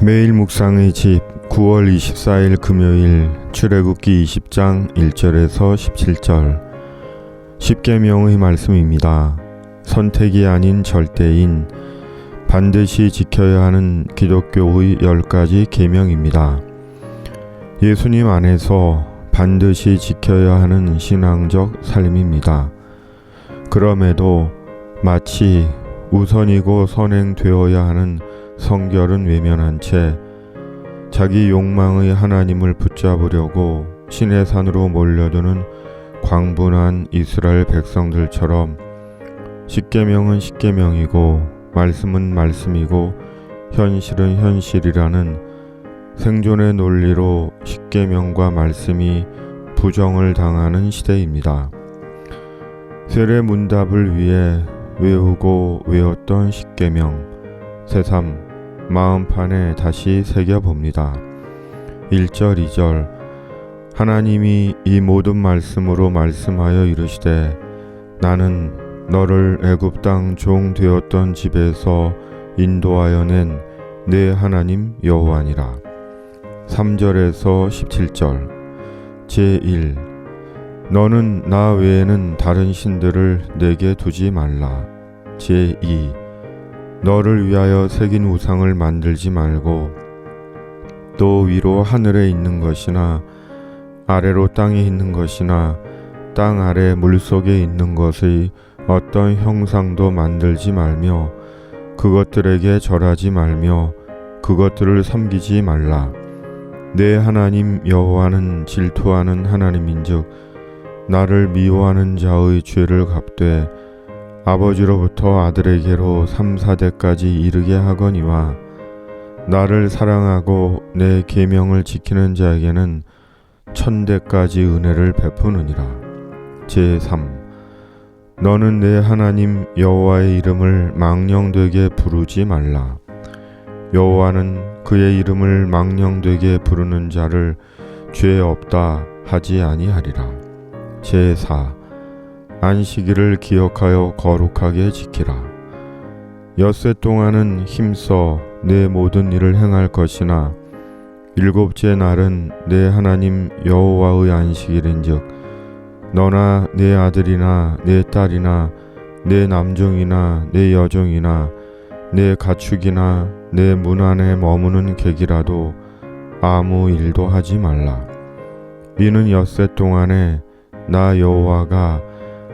매일 묵상의 집 9월 24일 금요일 출애굽기 20장 1절에서 17절 십계명의 말씀입니다. 선택이 아닌 절대인 반드시 지켜야 하는 기독교의 열 가지 계명입니다. 예수님 안에서 반드시 지켜야 하는 신앙적 삶입니다. 그럼에도 마치 우선이고 선행되어야 하는 성결은 외면한 채 자기 욕망의 하나님을 붙잡으려고 신의 산으로 몰려드는 광분한 이스라엘 백성들처럼 십계명은 십계명이고 말씀은 말씀이고 현실은 현실이라는 생존의 논리로 십계명과 말씀이 부정을 당하는 시대입니다. 세례 문답을 위해 외우고 외웠던 십계명 새삼 마음판에 다시 새겨봅니다. 1절 2절 하나님이 이 모든 말씀으로 말씀하여 이르시되 나는 너를 애굽 땅 종 되었던 집에서 인도하여 낸 내 하나님 여호와니라. 3절에서 17절 제1 너는 나 외에는 다른 신들을 내게 두지 말라. 제2 너를 위하여 새긴 우상을 만들지 말고 또 위로 하늘에 있는 것이나 아래로 땅에 있는 것이나 땅 아래 물 속에 있는 것의 어떤 형상도 만들지 말며 그것들에게 절하지 말며 그것들을 섬기지 말라. 내 하나님 여호와는 질투하는 하나님인즉 나를 미워하는 자의 죄를 갚되 아버지로부터 아들에게로 3, 4대까지 이르게 하거니와 나를 사랑하고 내 계명을 지키는 자에게는 천대까지 은혜를 베푸느니라. 제3 너는 내 하나님 여호와의 이름을 망령되게 부르지 말라. 여호와는 그의 이름을 망령되게 부르는 자를 죄 없다 하지 아니하리라. 제4 안식일을 기억하여 거룩하게 지키라. 엿새 동안은 힘써 내 모든 일을 행할 것이나 일곱째 날은 내 하나님 여호와의 안식일인즉 너나 내 아들이나 내 딸이나 내 남종이나 내 여종이나 내 가축이나 내 문 안에 머무는 객이라도 아무 일도 하지 말라. 이는 엿새 동안에 나 여호와가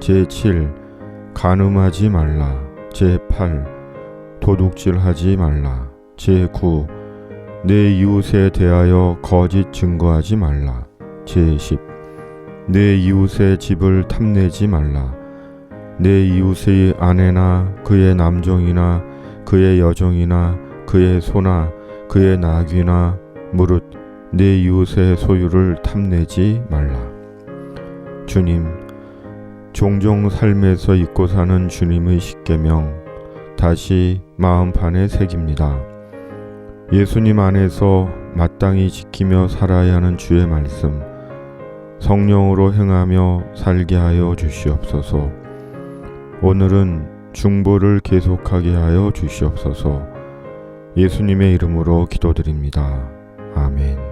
제7 간음하지 말라. 제8 도둑질하지 말라. 제9 내 이웃에 대하여 거짓 증거하지 말라. 제10 내 이웃의 집을 탐내지 말라. 내 이웃의 아내나 그의 남종이나 그의 여종이나 그의 소나 그의 나귀나 무릇 내 이웃의 소유를 탐내지 말라. 주님, 종종 삶에서 잊고 사는 주님의 십계명 다시 마음판에 새깁니다. 예수님 안에서 마땅히 지키며 살아야 하는 주의 말씀 성령으로 행하며 살게 하여 주시옵소서. 오늘은 중보를 계속하게 하여 주시옵소서. 예수님의 이름으로 기도드립니다. 아멘.